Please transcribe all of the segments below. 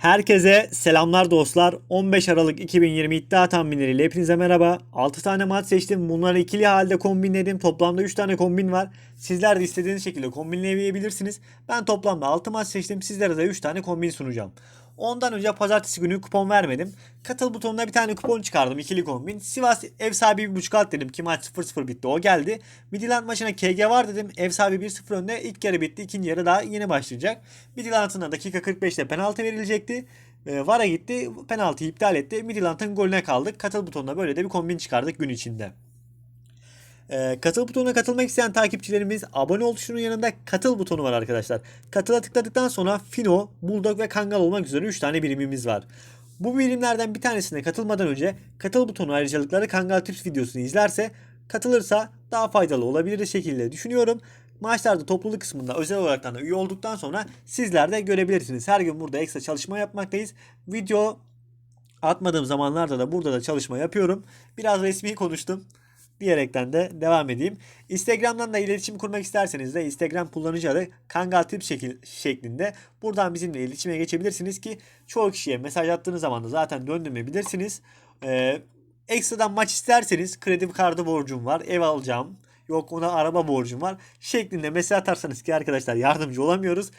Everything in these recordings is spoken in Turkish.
Herkese selamlar dostlar. 15 Aralık 2020 iddia tahminleriyle hepinize merhaba. 6 tane maç seçtim. Bunları ikili halde kombinledim. Toplamda 3 tane kombin var. Sizler de istediğiniz şekilde kombinleyebilirsiniz. Ben toplamda 6 maç seçtim. Sizlere de 3 tane kombin sunacağım. Ondan önce pazartesi günü kupon vermedim. Katıl butonuna bir tane kupon çıkardım. ikili kombin. Sivas ev sahibi 1.5 alt dedim ki maç 0-0 bitti. O geldi. Midland maçına KG var dedim. Ev sahibi 1-0 önde. İlk yarı bitti. ikinci yarı daha yeni başlayacak. Midland'ın dakika 45'te penaltı verilecekti. E, VAR'a gitti. Penaltıyı iptal etti. Midland'ın golüne kaldık. Katıl butonuna böyle de bir kombin çıkardık gün içinde. Ee, katıl butonuna katılmak isteyen takipçilerimiz abone ol tuşunun yanında katıl butonu var arkadaşlar. Katıla tıkladıktan sonra Fino, Bulldog ve Kangal olmak üzere 3 tane birimimiz var. Bu birimlerden bir tanesine katılmadan önce katıl butonu ayrıcalıkları Kangal Tips videosunu izlerse katılırsa daha faydalı olabilir şekilde düşünüyorum. Maçlarda topluluk kısmında özel olarak da üye olduktan sonra sizler de görebilirsiniz. Her gün burada ekstra çalışma yapmaktayız. Video atmadığım zamanlarda da burada da çalışma yapıyorum. Biraz resmi konuştum diyerekten de devam edeyim. Instagram'dan da iletişim kurmak isterseniz de Instagram kullanıcı adı Kangal Tip şekil, şeklinde buradan bizimle iletişime geçebilirsiniz ki çoğu kişiye mesaj attığınız zaman da zaten döndürmeyebilirsiniz. Ee, ekstradan maç isterseniz kredi kartı borcum var, ev alacağım, yok ona araba borcum var şeklinde mesaj atarsanız ki arkadaşlar yardımcı olamıyoruz.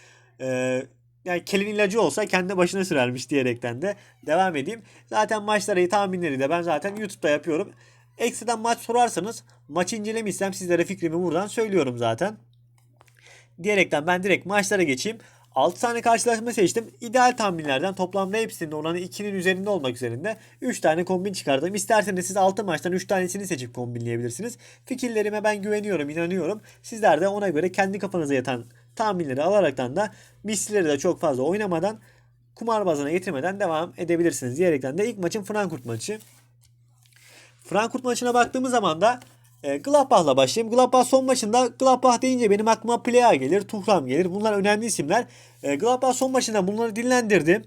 Ee, yani kelin ilacı olsa kendi başına sürermiş diyerekten de devam edeyim. Zaten maçları tahminleri de ben zaten YouTube'da yapıyorum. Ekstradan maç sorarsanız maçı incelemişsem sizlere fikrimi buradan söylüyorum zaten. Diyerekten ben direkt maçlara geçeyim. 6 tane karşılaşma seçtim. İdeal tahminlerden toplamda hepsinin oranı 2'nin üzerinde olmak üzerinde 3 tane kombin çıkardım. İsterseniz siz 6 maçtan 3 tanesini seçip kombinleyebilirsiniz. Fikirlerime ben güveniyorum, inanıyorum. Sizler de ona göre kendi kafanıza yatan tahminleri alaraktan da mislileri de çok fazla oynamadan kumarbazına getirmeden devam edebilirsiniz diyerekten de ilk maçın Frankfurt maçı. Frankfurt maçına baktığımız zaman da e, Gladbach'la başlayayım. Gladbach son maçında Gladbach deyince benim aklıma Plea gelir, Tuchel gelir. Bunlar önemli isimler. E, Gladbach son maçında bunları dinlendirdi.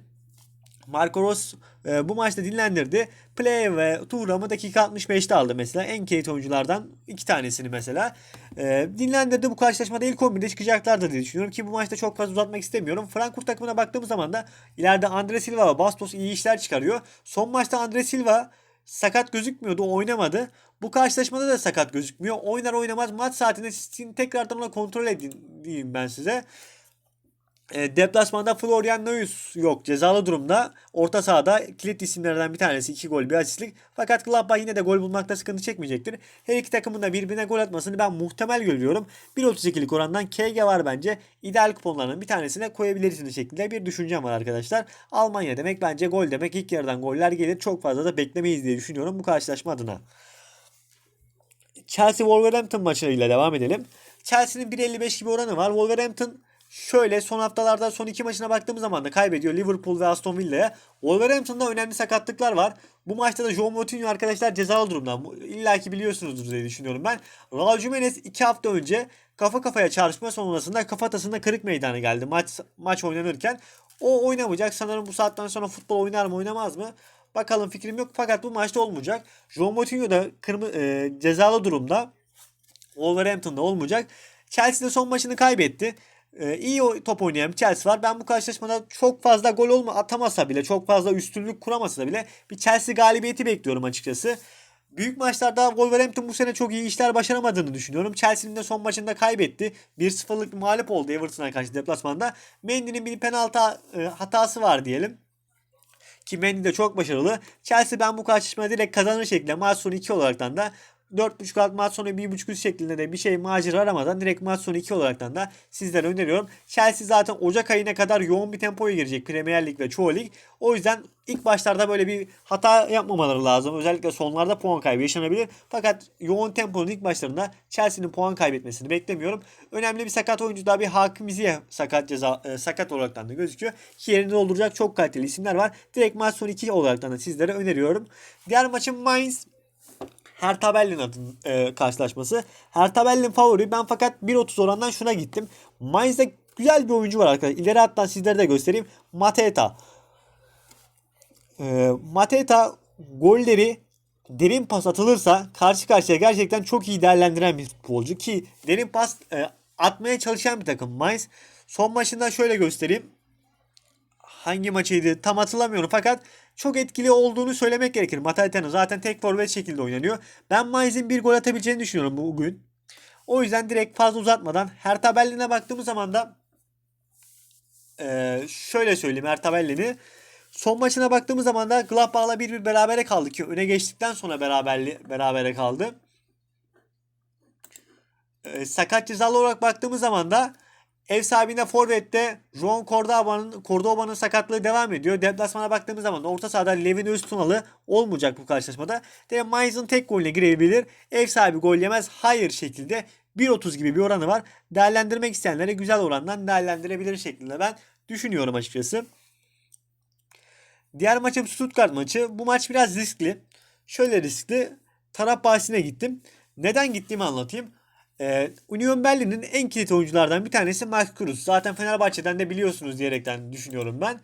Marco Rose e, bu maçta dinlendirdi. Play ve Turam'ı dakika 65'te aldı mesela. En kilit oyunculardan iki tanesini mesela. E, dinlendirdi bu karşılaşmada ilk 11'de çıkacaklardır diye düşünüyorum ki bu maçta çok fazla uzatmak istemiyorum. Frankfurt takımına baktığımız zaman da ileride Andre Silva ve Bastos iyi işler çıkarıyor. Son maçta Andre Silva sakat gözükmüyordu. Oynamadı. Bu karşılaşmada da sakat gözükmüyor. Oynar oynamaz maç saatinde sizin tekrardan ona kontrol edin diyeyim ben size. E, deplasmanda Florian Neuss yok cezalı durumda. Orta sahada kilit isimlerden bir tanesi. 2 gol bir asistlik. Fakat Gladbach yine de gol bulmakta sıkıntı çekmeyecektir. Her iki takımın da birbirine gol atmasını ben muhtemel görüyorum. 1.32'lik orandan KG var bence. İdeal kuponlarının bir tanesine koyabilirsiniz şeklinde bir düşüncem var arkadaşlar. Almanya demek bence gol demek. İlk yarıdan goller gelir. Çok fazla da beklemeyiz diye düşünüyorum bu karşılaşma adına. Chelsea Wolverhampton maçıyla devam edelim. Chelsea'nin 1.55 gibi oranı var. Wolverhampton şöyle son haftalarda son iki maçına baktığımız zaman da kaybediyor Liverpool ve Aston Villa'ya. Wolverhampton'da önemli sakatlıklar var. Bu maçta da João Moutinho arkadaşlar cezalı durumda. İlla ki biliyorsunuzdur diye düşünüyorum ben. Raul Jimenez iki hafta önce kafa kafaya çarpışma sonrasında kafatasında kırık meydana geldi maç maç oynanırken. O oynamayacak. Sanırım bu saatten sonra futbol oynar mı oynamaz mı? Bakalım fikrim yok fakat bu maçta olmayacak. João Moutinho da kırmı, e, cezalı durumda. Wolverhampton'da olmayacak. Chelsea de son maçını kaybetti. Ee, iyi top oynayan bir Chelsea var. Ben bu karşılaşmada çok fazla gol olma atamasa bile, çok fazla üstünlük kuramasa bile bir Chelsea galibiyeti bekliyorum açıkçası. Büyük maçlarda Wolverhampton bu sene çok iyi işler başaramadığını düşünüyorum. Chelsea'nin de son maçında kaybetti. 1-0'lık bir mağlup oldu Everton'a karşı deplasmanda. Mendy'nin bir penaltı e, hatası var diyelim. Ki Mendy de çok başarılı. Chelsea ben bu karşılaşmada direkt kazanır şekilde maç sonu 2 olaraktan da 4.5 alt maç sonu 1.5 üst şeklinde de bir şey macera aramadan direkt maç sonu 2 olaraktan da sizlere öneriyorum. Chelsea zaten Ocak ayına kadar yoğun bir tempoya girecek Premier Lig ve çoğu lig. O yüzden ilk başlarda böyle bir hata yapmamaları lazım. Özellikle sonlarda puan kaybı yaşanabilir. Fakat yoğun temponun ilk başlarında Chelsea'nin puan kaybetmesini beklemiyorum. Önemli bir sakat oyuncu daha bir Hakim Ziyeh sakat ceza e, sakat olaraktan da gözüküyor. Ki yerini dolduracak çok kaliteli isimler var. Direkt maç sonu 2 olaraktan da sizlere öneriyorum. Diğer maçın Mainz Hertha Berlin adın, e, karşılaşması. Hertha Berlin favori. Ben fakat 1.30 orandan şuna gittim. Mainz'de güzel bir oyuncu var arkadaşlar. İleri hattan sizlere de göstereyim. Mateta. E, Mateta golleri derin pas atılırsa karşı karşıya gerçekten çok iyi değerlendiren bir futbolcu ki derin pas e, atmaya çalışan bir takım Mainz. Son maçında şöyle göstereyim. Hangi maçıydı tam hatırlamıyorum fakat çok etkili olduğunu söylemek gerekir. Matalita'nın zaten tek forvet şekilde oynanıyor. Ben Mainz'in bir gol atabileceğini düşünüyorum bugün. O yüzden direkt fazla uzatmadan Hertha Berlin'e baktığımız zaman da ee, şöyle söyleyeyim Hertha Berlin'i. Son maçına baktığımız zaman da Gladbach'la 1-1 berabere kaldı ki öne geçtikten sonra beraberli, berabere kaldı. Ee, sakat cezalı olarak baktığımız zaman da ev sahibine Forvet'te Juan Cordoba'nın Cordoba'nın sakatlığı devam ediyor. Deplasmana baktığımız zaman orta sahada Levin Öztunalı olmayacak bu karşılaşmada. De Mainz'ın tek golüne girebilir. Ev sahibi gol yemez. Hayır şekilde 1.30 gibi bir oranı var. Değerlendirmek isteyenlere güzel orandan değerlendirebilir şeklinde ben düşünüyorum açıkçası. Diğer maçım Stuttgart maçı. Bu maç biraz riskli. Şöyle riskli. Taraf bahsine gittim. Neden gittiğimi anlatayım. Ee, Union Berlin'in en kilit oyunculardan bir tanesi Mark Cruz. Zaten Fenerbahçe'den de biliyorsunuz diyerekten düşünüyorum ben.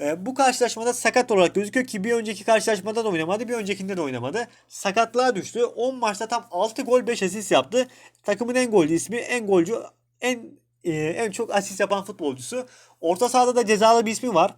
Ee, bu karşılaşmada sakat olarak gözüküyor ki bir önceki karşılaşmada da oynamadı, bir öncekinde de oynamadı. Sakatlığa düştü. 10 maçta tam 6 gol 5 asist yaptı. Takımın en golcü ismi, en golcü, en e, en çok asist yapan futbolcusu. Orta sahada da cezalı bir ismi var.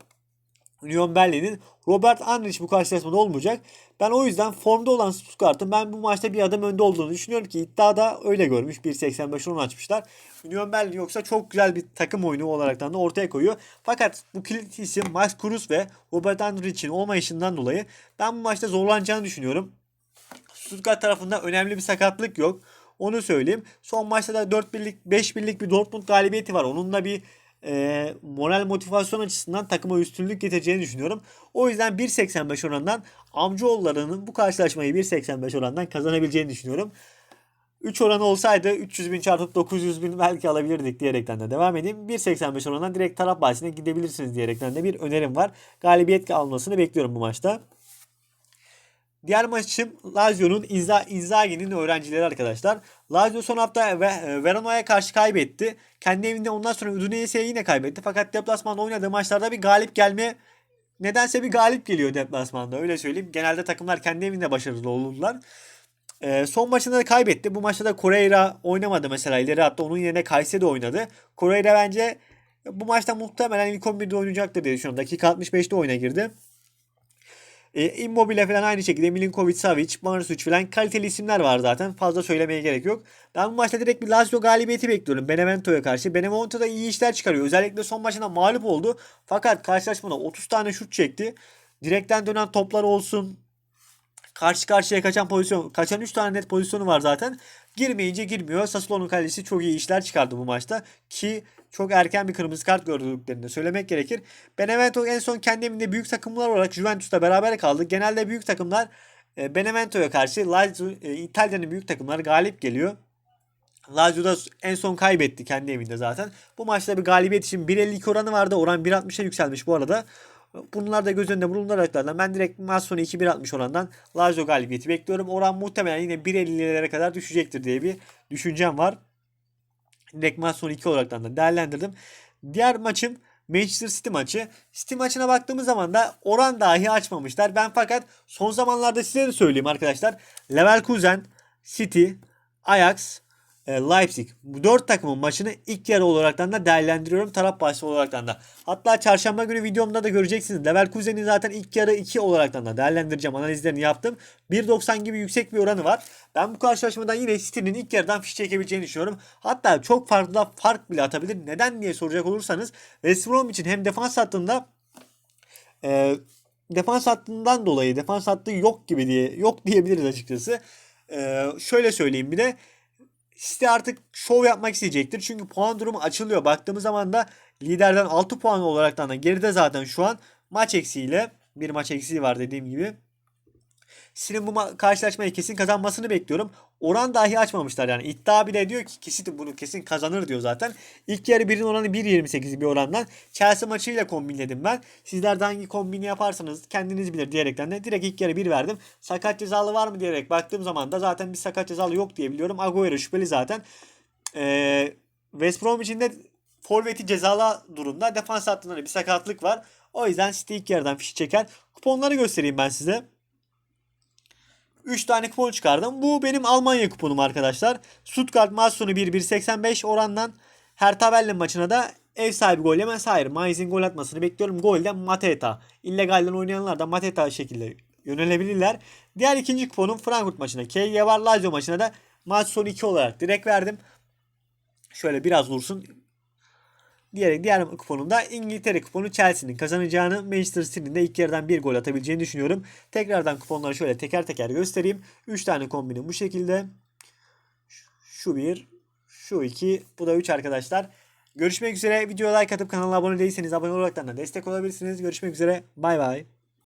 Union Berlin'in Robert Andrich bu karşılaşmada olmayacak. Ben o yüzden formda olan Stuttgart'ın ben bu maçta bir adım önde olduğunu düşünüyorum ki iddiada öyle görmüş. 1.85 10 açmışlar. Union Berlin yoksa çok güzel bir takım oyunu olaraktan da ortaya koyuyor. Fakat bu kilit isim Max Cruz ve Robert Andrich'in olmayışından dolayı ben bu maçta zorlanacağını düşünüyorum. Stuttgart tarafında önemli bir sakatlık yok. Onu söyleyeyim. Son maçta da 4 birlik 5 birlik bir Dortmund galibiyeti var. Onunla bir e, moral motivasyon açısından takıma üstünlük getireceğini düşünüyorum. O yüzden 1.85 oranından Amcaoğulları'nın bu karşılaşmayı 1.85 orandan kazanabileceğini düşünüyorum. 3 oranı olsaydı 300 bin çarpıp 900 bin belki alabilirdik diyerekten de devam edeyim. 1.85 oranından direkt taraf bahsine gidebilirsiniz diyerekten de bir önerim var. Galibiyet almasını bekliyorum bu maçta. Diğer maçım Lazio'nun Inza, Inzaghi'nin öğrencileri arkadaşlar. Lazio son hafta ve e, Verona'ya karşı kaybetti. Kendi evinde ondan sonra Udinese'ye yine kaybetti. Fakat deplasmanda oynadığı maçlarda bir galip gelme nedense bir galip geliyor deplasmanda öyle söyleyeyim. Genelde takımlar kendi evinde başarılı olurlar. E, son maçında da kaybetti. Bu maçta da Correira oynamadı mesela ileri hatta onun yerine Kayseri oynadı. Correira bence bu maçta muhtemelen ilk 11'de oynayacaktır diye düşünüyorum. Dakika 65'te oyuna girdi. E, Immobile falan aynı şekilde Milinkovic, Savic, Mansuc falan kaliteli isimler var zaten. Fazla söylemeye gerek yok. Ben bu maçta direkt bir Lazio galibiyeti bekliyorum Benevento'ya karşı. Benevento da iyi işler çıkarıyor. Özellikle son maçında mağlup oldu. Fakat karşılaşmada 30 tane şut çekti. Direkten dönen toplar olsun. Karşı karşıya kaçan pozisyon, kaçan 3 tane net pozisyonu var zaten. Girmeyince girmiyor. Sassuolo'nun kalecisi çok iyi işler çıkardı bu maçta. Ki çok erken bir kırmızı kart gördüklerini söylemek gerekir. Benevento en son kendi evinde büyük takımlar olarak Juventus'ta beraber kaldı. Genelde büyük takımlar e, Benevento'ya karşı Lazio, e, İtalya'nın büyük takımları galip geliyor. Lazio da en son kaybetti kendi evinde zaten. Bu maçta bir galibiyet için 1.52 oranı vardı. Oran 1.60'a yükselmiş bu arada. Bunlar da göz önünde bulunduraraklardan ben direkt maç sonu 2-1.60 orandan Lazio galibiyeti bekliyorum. Oran muhtemelen yine 1.50'lere kadar düşecektir diye bir düşüncem var. Direkt maç sonu 2 olaraktan da değerlendirdim. Diğer maçım Manchester City maçı. City maçına baktığımız zaman da oran dahi açmamışlar. Ben fakat son zamanlarda size de söyleyeyim arkadaşlar. Leverkusen, City, Ajax, Leipzig. Bu dört takımın maçını ilk yarı olaraktan da değerlendiriyorum. Taraf bahsi olaraktan da. Hatta çarşamba günü videomda da göreceksiniz. Leverkusen'in zaten ilk yarı 2 olaraktan da değerlendireceğim. Analizlerini yaptım. 1.90 gibi yüksek bir oranı var. Ben bu karşılaşmadan yine City'nin ilk yarıdan fiş çekebileceğini düşünüyorum. Hatta çok farklı da fark bile atabilir. Neden diye soracak olursanız West Brom için hem defans hattında e, defans hattından dolayı defans hattı yok gibi diye yok diyebiliriz açıkçası. E, şöyle söyleyeyim bir de City artık şov yapmak isteyecektir. Çünkü puan durumu açılıyor. Baktığımız zaman da liderden 6 puan olaraktan da geride zaten şu an maç eksiğiyle bir maç eksiği var dediğim gibi. City'nin bu ma- karşılaşmayı kesin kazanmasını bekliyorum. Oran dahi açmamışlar yani. iddia bile diyor ki City bunu kesin kazanır diyor zaten. İlk yarı birin oranı 1.28 bir orandan. Chelsea maçıyla kombinledim ben. Sizler de hangi kombini yaparsanız kendiniz bilir diyerekten de direkt ilk yarı 1 verdim. Sakat cezalı var mı diyerek baktığım zaman da zaten bir sakat cezalı yok diye biliyorum. Agüero şüpheli zaten. Ee, West Brom için de forveti cezalı durumda. Defans hattında da bir sakatlık var. O yüzden City ilk yarıdan fişi çeker. Kuponları göstereyim ben size. 3 tane kupon çıkardım. Bu benim Almanya kuponum arkadaşlar. Stuttgart maç sonu 1-1-85 orandan Hertha Berlin maçına da Ev sahibi gol yemez. Hayır. Mainz'in gol atmasını bekliyorum. Golden Mateta. İllegalden oynayanlar da Mateta şekilde yönelebilirler. Diğer ikinci kuponum Frankfurt maçına. KG. Lazio maçına da maç sonu 2 olarak direkt verdim. Şöyle biraz vursun. Diğer, diğer kuponumda İngiltere kuponu Chelsea'nin kazanacağını, Manchester City'nin de ilk yarıdan bir gol atabileceğini düşünüyorum. Tekrardan kuponları şöyle teker teker göstereyim. 3 tane kombinim bu şekilde. Şu bir, şu iki, bu da 3 arkadaşlar. Görüşmek üzere. Videoya like atıp kanala abone değilseniz abone olarak da destek olabilirsiniz. Görüşmek üzere. Bay bay.